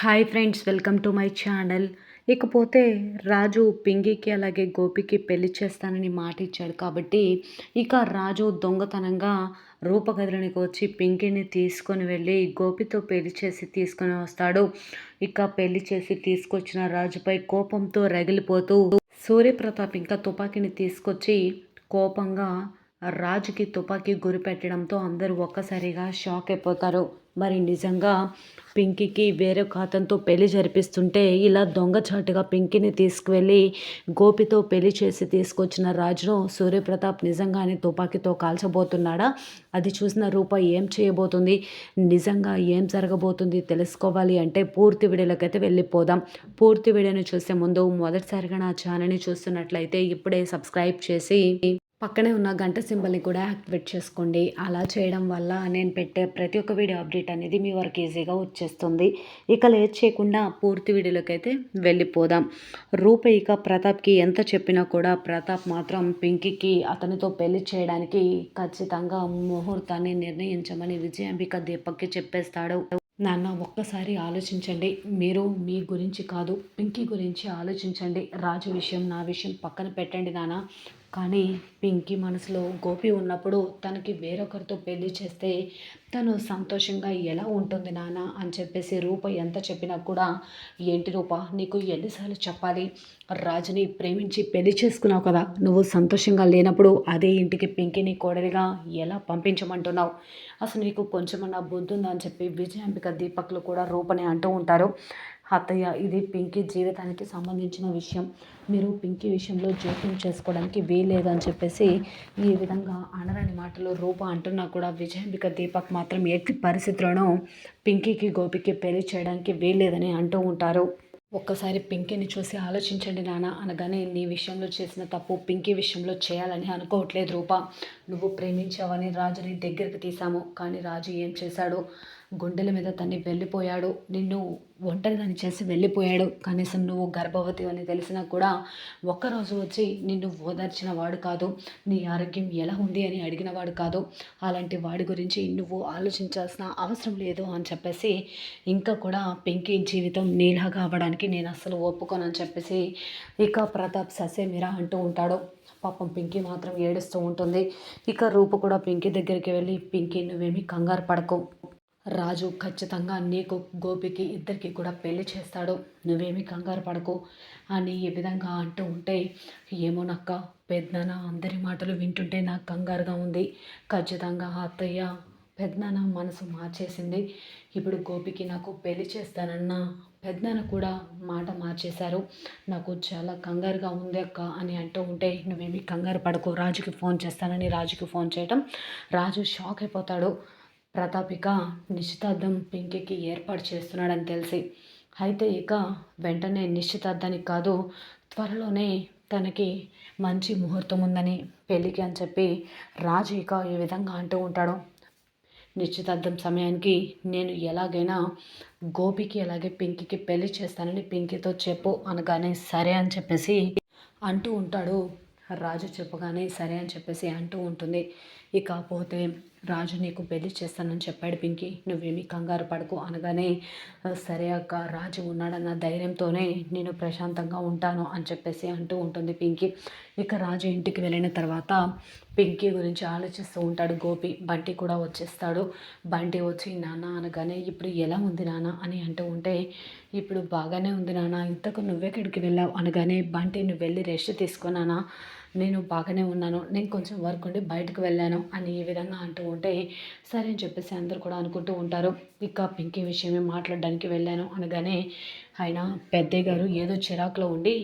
Hi friends welcome to my channel ఇకపోతే రాజు పింగికి అలాగే గోపికి పెళ్ళి చేస్తానని మాట ఇచ్చాడు కాబట్టి ఇక రాజు దొంగతనంగా రూపగదిలోనికి వచ్చి పింకీని తీసుకొని వెళ్ళి గోపితో పెళ్ళి చేసి తీసుకొని వస్తాడు. ఇక పెళ్ళి చేసి తీసుకొచ్చిన రాజుపై కోపంతో రగిలిపోతూ సూర్యప్రతాప్ ఇంకా తుపాకీని తీసుకొచ్చి కోపంగా రాజుకి తుపాకీ గురిపెట్టడంతో అందరూ ఒక్కసారిగా షాక్ అయిపోతారు. మరి నిజంగా పింకీకి వేరే ఖాతంతో పెళ్ళి జరిపిస్తుంటే ఇలా దొంగచాటుగా పింకీని తీసుకువెళ్ళి గోపితో పెళ్ళి చేసి తీసుకొచ్చిన రాజును సూర్యప్రతాప్ నిజంగానే తుపాకీతో కాల్చబోతున్నాడా? అది చూసిన రూప ఏం చేయబోతుంది? నిజంగా ఏం జరగబోతుంది తెలుసుకోవాలి అంటే పూర్తి వీడియోలకైతే వెళ్ళిపోదాం. పూర్తి వీడియోని చూసే ముందు మొదటిసారిగా నా ఛానల్ని చూస్తున్నట్లయితే ఇప్పుడే సబ్స్క్రైబ్ చేసి పక్కనే ఉన్న గంట సింబల్ని కూడా యాక్టివేట్ చేసుకోండి. అలా చేయడం వల్ల నేను పెట్టే ప్రతి ఒక్క వీడియో అప్డేట్ అనేది మీ వరకు ఈజీగా వచ్చేస్తుంది. ఇక లేట్ చేయకుండా పూర్తి వీడియోలోకి అయితే వెళ్ళిపోదాం. రూప ఇక ప్రతాప్కి ఎంత చెప్పినా కూడా ప్రతాప్ మాత్రం పింకీకి అతనితో పెళ్ళి చేయడానికి ఖచ్చితంగా ముహూర్తాన్ని నిర్ణయించమని విజయాంబిక దీపక్కి చెప్పేస్తాడు. నాన్న ఒక్కసారి ఆలోచించండి. మీరు మీ గురించి కాదు పింకీ గురించి ఆలోచించండి. రాజు విషయం నా విషయం పక్కన పెట్టండి నాన్న. కానీ పింకీ మనసులో గోపి ఉన్నప్పుడు తనకి వేరొకరితో పెళ్ళి చేస్తే తను సంతోషంగా ఎలా ఉంటుంది నాన్న అని చెప్పేసి రూప ఎంత చెప్పినా కూడా ఏంటి రూప నీకు ఎన్నిసార్లు చెప్పాలి? రాజుని ప్రేమించి పెళ్ళి చేసుకున్నావు కదా నువ్వు సంతోషంగా లేనప్పుడు అదే ఇంటికి పింకిని కోడలిగా ఎలా పంపించమంటున్నావు? అసలు నీకు కొంచెమన్నా బుద్ధి ఉందా అని చెప్పి విజయాంబిక దీపక్లు కూడా రూపని అంటూ ఉంటారు. అత్తయ్య ఇది పింకీ జీవితానికి సంబంధించిన విషయం. మీరు పింకీ విషయంలో జోక్యం చేసుకోవడానికి వీల్లేదని చెప్పేసి ఈ విధంగా అనరాని మాటలు రూప అంటున్నా కూడా విజయంబిక దీపక్ మాత్రం ఎట్టి పరిస్థితుల్లోనూ పింకీకి గోపికి పెళ్ళి చేయడానికి వీల్లేదని అంటూ ఉంటారు. ఒక్కసారి పింకీని చూసి ఆలోచించండి నాన్న అనగానే నీ విషయంలో చేసిన తప్పు పింకీ విషయంలో చేయాలని అనుకోవట్లేదు రూప. నువ్వు ప్రేమించావని రాజుని దగ్గరికి తీసాము కానీ రాజు ఏం చేశాడు? గుండెల మీద తన్ని వెళ్ళిపోయాడు. నిన్ను ఒంటరిదాన్ని చేసి వెళ్ళిపోయాడు. కనీసం నువ్వు గర్భవతి అని తెలిసినా కూడా ఒక్కరోజు వచ్చి నిన్ను ఓదార్చిన వాడు కాదు. నీ ఆరోగ్యం ఎలా ఉంది అని అడిగిన వాడు కాదు. అలాంటి వాడి గురించి నువ్వు ఆలోచించాల్సిన అవసరం లేదు అని చెప్పేసి ఇంకా కూడా పింకీ జీవితం నీలాగా అవ్వడానికి నేను అస్సలు ఒప్పుకోనని చెప్పేసి ఇక ప్రతాప్ ససేమిరా అంటూ ఉంటాడు. పాపం పింకీ మాత్రం ఏడుస్తూ ఉంటుంది. ఇక రూపు కూడా పింకీ దగ్గరికి వెళ్ళి పింకీ నువ్వేమీ కంగారు పడకు. రాజు ఖచ్చితంగా నీకు గోపికి ఇద్దరికి కూడా పెళ్ళి చేస్తాడు. నువ్వేమీ కంగారు పడకు. అని ఈ విధంగా అంటూ ఉంటే ఏమోనక్క పెద్దన అందరి మాటలు వింటుంటే నాకు కంగారుగా ఉంది. ఖచ్చితంగా అత్తయ్య పెద్దనాన్న మనసు మార్చేసింది. ఇప్పుడు గోపికి నాకు పెళ్ళి చేస్తానన్న పెద్దనాన్న కూడా మాట మార్చేశారు. నాకు చాలా కంగారుగా ఉంది అక్క అని అంటూ ఉంటే నువ్వేమీ కంగారు పడకు. రాజుకి ఫోన్ చేస్తానని రాజుకి ఫోన్ చేయటం. రాజు షాక్ అయిపోతాడు. ప్రతాపిక నిశ్చితార్థం పింకీకి ఏర్పాటు చేస్తున్నాడని తెలిసి అయితే ఇక వెంటనే నిశ్చితార్థానికి కాదు త్వరలోనే తనకి మంచి ముహూర్తం ఉందని పెళ్ళికి అని చెప్పి రాజు ఇక ఈ విధంగా అంటూ ఉంటాడు. నిశ్చితార్థం సమయానికి నేను ఎలాగైనా గోపికి అలాగే పింకీకి పెళ్ళి చేస్తానని పింకీతో చెప్పు అనగానే సరే అని చెప్పేసి అంటూ ఉంటాడు. రాజు చెప్పగానే సరే అని చెప్పేసి అంటూ ఉంటుంది. ఇకపోతే రాజు నీకు పెళ్ళి చేస్తానని చెప్పాడు పింకి. నువ్వేమీ కంగారు పడకు అనగానే సరే అక్క రాజు ఉన్నాడన్న ధైర్యంతోనే నేను ప్రశాంతంగా ఉంటాను అని చెప్పేసి అంటూ ఉంటుంది పింకి. ఇక రాజు ఇంటికి వెళ్ళిన తర్వాత పింకీ గురించి ఆలోచిస్తూ ఉంటాడు. గోపి బంటి కూడా వచ్చేస్తాడు. బంటి వచ్చి నాన్న అనగానే ఇప్పుడు ఎలా ఉంది నాన్న? అని అంటూ ఉంటే ఇప్పుడు బాగానే ఉంది నాన్న. ఇంతకు నువ్వెక్కడికి వెళ్ళావు? అనగానే బంటి నువ్వు వెళ్ళి రెస్ట్ తీసుకున్నానా నేను బాగానే ఉన్నాను. నేను కొంచెం వర్క్ ఉండి బయటకు వెళ్ళాను అని ఈ విధంగా అంటూ ఉంటే సరే అని చెప్పేసి అందరు కూడా అనుకుంటూ ఉంటారు. ఇక పింకీ విషయమే మాట్లాడడానికి వెళ్ళాను అనగానే ఆయన పెద్దయ్య గారు ఏదో చిరాకులో ఉండి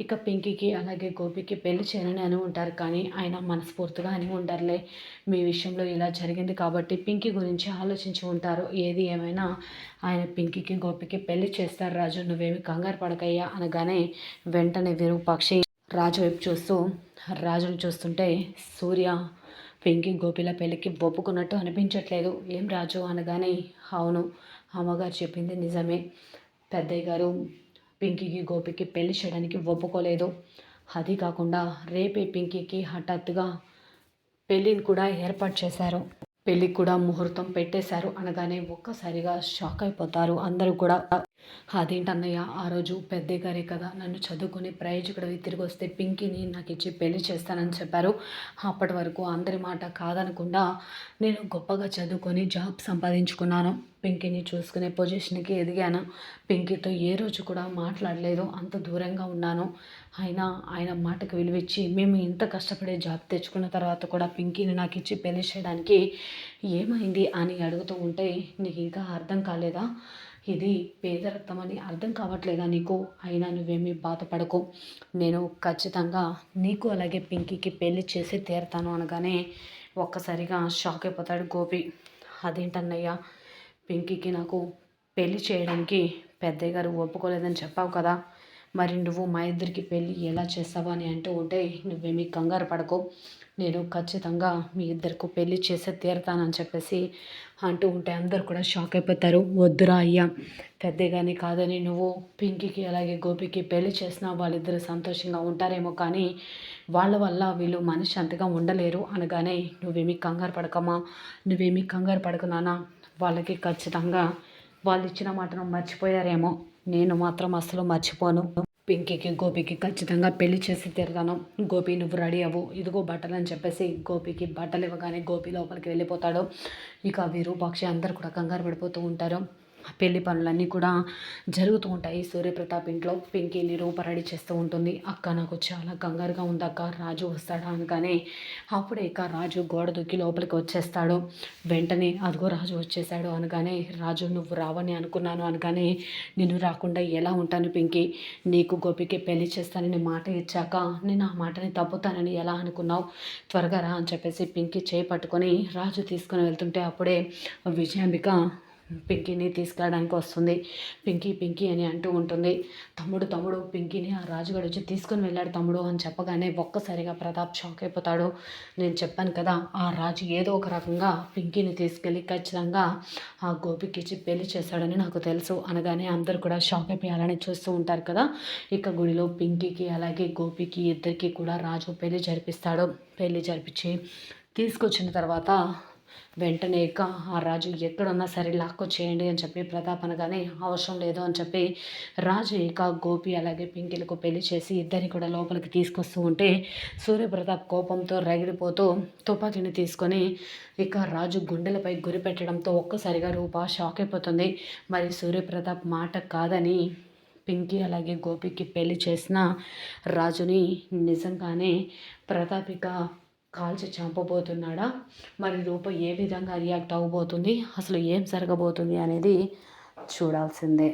ఇక పింకీకి అలాగే గోపికి పెళ్ళి చేయాలని అని ఉంటారు కానీ ఆయన మనస్ఫూర్తిగా అని ఉంటారులే. మీ విషయంలో ఇలా జరిగింది కాబట్టి పింకీ గురించి ఆలోచించి ఉంటారు. ఏది ఏమైనా ఆయన పింకీకి గోపికి పెళ్ళి చేస్తారు రాజు నువ్వేమి కంగారు పడకయ్యా అనగానే వెంటనే విరూపాక్షి రాజు వైపు చూస్తూ రాజును చూస్తుంటే సూర్య పింకి గోపిల పెళ్ళికి ఒప్పుకున్నట్టు అనిపించట్లేదు. ఏం రాజు అనగానే అవును అమ్మగారు చెప్పింది నిజమే. పెద్దయ్య గారు పింకీకి గోపికి పెళ్ళి చేయడానికి ఒప్పుకోలేదు. అది కాకుండా రేపే పింకీకి హఠాత్తుగా పెళ్ళిని కూడా ఏర్పాటు చేశారు. పెళ్ళికి కూడా ముహూర్తం పెట్టేశారు అనగానే ఒక్కసారిగా షాక్ అయిపోతారు అందరూ కూడా. అదేంటన్నయ్య ఆ రోజు పెద్ద గారే కదా నన్ను చదువుకుని ప్రయోజకుడివి తిరిగి వస్తే పింకీని నాకు ఇచ్చి పెళ్ళి చేస్తానని చెప్పారు. అప్పటి వరకు అందరి మాట కాదనకుండా నేను గొప్పగా చదువుకొని జాబ్ సంపాదించుకున్నాను. పింకీని చూసుకునే పొజిషన్కి ఎదిగాను. పింకీతో ఏ రోజు కూడా మాట్లాడలేదు. అంత దూరంగా ఉన్నాను. అయినా ఆయన మాటకు విలువిచ్చి మేము ఇంత కష్టపడే జాబ్ తెచ్చుకున్న తర్వాత కూడా పింకీని నాకు ఇచ్చి పెళ్ళి చేయడానికి ఏమైంది అని అడుగుతూ ఉంటే నీకు ఇంకా అర్థం కాలేదా? ఇది పేదరక్తం అని అర్థం కావట్లేదా నీకు? అయినా నువ్వేమీ బాధపడకు. నేను ఖచ్చితంగా నీకు అలాగే పింకీకి పెళ్ళి చేసి తీరతాను అనగానే ఒక్కసారిగా షాక్ అయిపోతాడు గోపి. అదేంటన్నయ్యా? పింకీకి నాకు పెళ్ళి చేయడానికి పెద్దయ్య గారు ఒప్పుకోలేదని చెప్పావు కదా. మరి నువ్వు మా ఇద్దరికి పెళ్ళి ఎలా చేస్తావా అని అంటూ ఉంటే నువ్వేమీ కంగారు పడకు. నేను ఖచ్చితంగా మీ ఇద్దరికి పెళ్ళి చేసే తీరుతానని చెప్పేసి అంటూ ఉంటే అందరు కూడా షాక్ అయిపోతారు. వద్దురా అయ్యా పెద్దగాని కాదని నువ్వు పింకీకి అలాగే గోపికి పెళ్ళి చేసినా వాళ్ళిద్దరు సంతోషంగా ఉంటారేమో కానీ వాళ్ళ వల్ల వీళ్ళు మనశ్శాంతిగా ఉండలేరు అనగానే నువ్వేమీ కంగారు పడకమా నువ్వేమీ కంగారు పడకనానా వాళ్ళకి ఖచ్చితంగా వాళ్ళు ఇచ్చిన మాటను మర్చిపోయారేమో. నేను మాత్రం అసలు మర్చిపోను. పింకీకి గోపికి ఖచ్చితంగా పెళ్ళి చేసి తీరుతాను. గోపి నువ్వు రెడీ అవ్వు. ఇదిగో బట్టలు అని చెప్పేసి గోపికి బట్టలు ఇవ్వగానే గోపి లోపలికి వెళ్ళిపోతాడు. ఇక విరూపాక్షి అందరు కూడా కంగారు పడిపోతూ ఉంటారు. పెళ్ళి పనులన్నీ కూడా జరుగుతూ ఉంటాయి. సూర్యప్రతాప్ ఇంట్లో పింకీని రూప రెడీ చేస్తూ ఉంటుంది. అక్క నాకు చాలా కంగారుగా ఉంది అక్క. రాజు వస్తాడా అనగానే అప్పుడే ఇక రాజు గోడ దూకి లోపలికి వచ్చేస్తాడు. వెంటనే అదిగో రాజు వచ్చేసాడు అనగానే రాజు నువ్వు రావని అనుకున్నాను అనగానే నేను రాకుండా ఎలా ఉంటాను పింకీ? నీకు గోపికి పెళ్ళి చేస్తానని మాట ఇచ్చాక నేను ఆ మాటని తప్పుతానని ఎలా అనుకున్నావు? త్వరగా రా అని చెప్పేసి పింకీ చేయి పట్టుకొని రాజు తీసుకుని వెళ్తుంటే అప్పుడే విజయాంబిక పింకీని తీసుకెళ్ళడానికి వస్తుంది. పింకీ పింకీ అని అంటూ ఉంటుంది. తమ్ముడు తమ్ముడు పింకీని ఆ రాజుగాడు వచ్చి తీసుకుని వెళ్ళాడు తమ్ముడు అని చెప్పగానే ఒక్కసారిగా ప్రతాప్ షాక్ అయిపోతాడు. నేను చెప్పాను కదా ఆ రాజు ఏదో ఒక రకంగా పింకీని తీసుకెళ్ళి ఖచ్చితంగా ఆ గోపికి ఇచ్చి పెళ్ళి చేశాడని నాకు తెలుసు అనగానే అందరు కూడా షాక్ అయిపోయాలని చూస్తూ ఉంటారు కదా. ఇక గుడిలో పింకీకి అలాగే గోపికి ఇద్దరికి కూడా రాజు పెళ్ళి జరిపిస్తాడు. పెళ్ళి జరిపించి తీసుకొచ్చిన తర్వాత వెంటనే ఇక ఆ రాజు ఎక్కడున్నా సరే లాక్కొచ్చేయండి అని చెప్పి ప్రతాప్ అనగానే అవసరం లేదు అని చెప్పి రాజు ఇక గోపి అలాగే పింకిలకు పెళ్ళి చేసి ఇద్దరిని కూడా లోపలికి తీసుకొస్తూ ఉంటే సూర్యప్రతాప్ కోపంతో రగిలిపోతూ తుపాకీని తీసుకొని ఇక రాజు గుండెలపై గురి పెట్టడంతో ఒక్కసారిగా రూప షాక్ అయిపోతుంది. మరి సూర్యప్రతాప్ మాట కాదని పింకీ అలాగే గోపికి పెళ్ళి చేసిన రాజుని నిజంగానే ప్రతాపిక కాల్చి చంపబోతున్నాడా? మరి రూప ఏ విధంగా రియాక్ట్ అవ్వబోతుంది అసలు ఏం జరగబోతుంది అనేది చూడాల్సిందే.